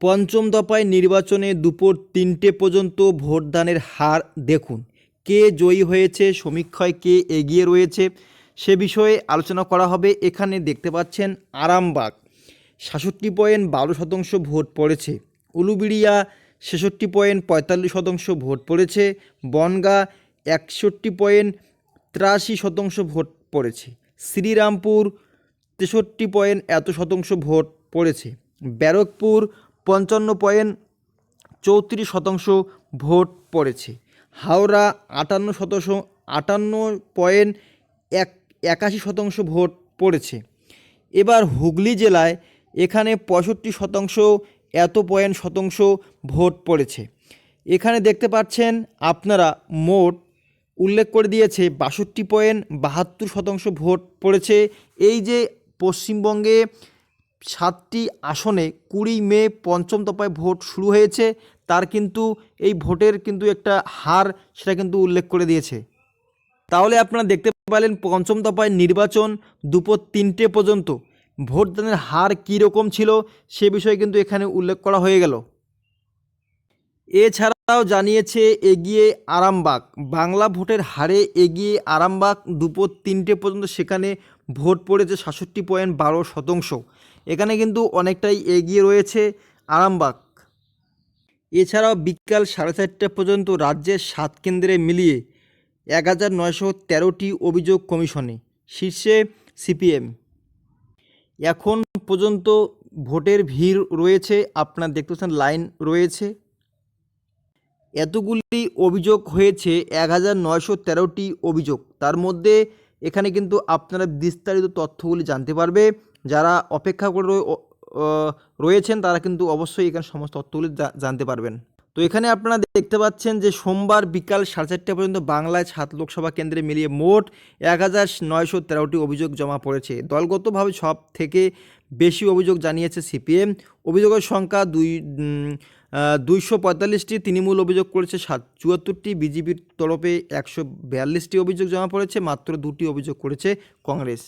পঞ্চম দফায় নির্বাচনে দুপুর তিনটে পর্যন্ত ভোটদানের হার দেখুন। কে জয়ী হয়েছে সমীক্ষায় কে এগিয়ে রয়েছে, সে বিষয়ে আলোচনা করা হবে। এখানে দেখতে পাচ্ছেন আরামবাগ। সাতষট্টি পয়েন্ট বারো শতাংশ ভোট পড়েছে। উলুবিড়িয়া ছেষট্টি পয়েন্ট পঁয়তাল্লিশ শতাংশ ভোট পড়েছে। বনগা একষট্টি পয়েন্ট তিরাশি শতাংশ ভোট পড়েছে। শ্রীরামপুর তেষট্টি পয়েন্ট এত শতাংশ ভোট পড়েছে। ব্যারকপুর পঞ্চান্ন পয়েন্ট চৌত্রিশ শতাংশ ভোট পড়েছে। হাওড়া আটান্ন শতাংশ, আটান্ন পয়েন্ট এক, একাশি শতাংশ ভোট পড়েছে। এবার হুগলি জেলায় এখানে পঁয়ষট্টি শতাংশ, এত পয়েন্ট শতাংশ ভোট পড়েছে। এখানে দেখতে পাচ্ছেন, আপনারা মোট উল্লেখ করে দিয়েছে, বাষট্টি পয়েন্ট বাহাত্তর শতাংশ ভোট পড়েছে। এই যে পশ্চিমবঙ্গে সাতটি আসনে কুড়ি মে পঞ্চম দফায় ভোট শুরু হয়েছে। তার কিন্তু এই ভোটের কিন্তু একটা হার সেটা কিন্তু উল্লেখ করে দিয়েছে। তাহলে আপনারা দেখতে পেলেন পঞ্চম দফায় নির্বাচন দুপুর তিনটে পর্যন্ত। ভোটদানের হার কী রকম ছিল সে বিষয়ে কিন্তু এখানে উল্লেখ করা হয়ে গেল। এছাড়াও জানিয়েছে এগিয়ে আরামবাগ। বাংলা ভোটের হারে এগিয়ে আরামবাগ দুপুর তিনটে পর্যন্ত সেখানে ভোট পড়েছে সাতষট্টি পয়েন্ট বারো শতাংশ। এখানে কিন্তু অনেকটাই এগিয়ে রয়েছে আরামবাগ। এছাড়াও বিকাল সাড়ে চারটে পর্যন্ত রাজ্যের সাত কেন্দ্রে মিলিয়ে এক হাজার নয়শো তেরোটি অভিযোগ কমিশনে, শীর্ষে সিপিএম। এখন পর্যন্ত ভোটের ভিড় রয়েছে, আপনার দেখতে পাচ্ছেন লাইন রয়েছে। এতগুলি অভিযোগ হয়েছে এক হাজার নয়শো তেরোটি অভিযোগ। তার মধ্যে এখানে কিন্তু আপনারা বিস্তারিত তথ্যগুলি জানতে পারবে। যারা অপেক্ষা করে রয়েছেন, তারা কিন্তু অবশ্যই এখানে সমস্ত তথ্যগুলি জানতে পারবেন। তো এখানে আপনারা দেখতে পাচ্ছেন যে সোমবার বিকাল সাড়ে চারটে পর্যন্ত বাংলায় সাত লোকসভা কেন্দ্রে মিলিয়ে মোট এক হাজার নয়শো তেরোটি অভিযোগ জমা পড়েছে। দলগতভাবে সব থেকে বেশি অভিযোগ জানিয়েছে সিপিএম। অভিযোগের সংখ্যা দুই দুইশো পঁয়তাল্লিশটি। তৃণমূল অভিযোগ করেছে সাত, চুয়াত্তরটি। বিজেপির তরফে একশো বিয়াল্লিশটি অভিযোগ জমা পড়েছে। মাত্র দুটি অভিযোগ করেছে কংগ্রেস।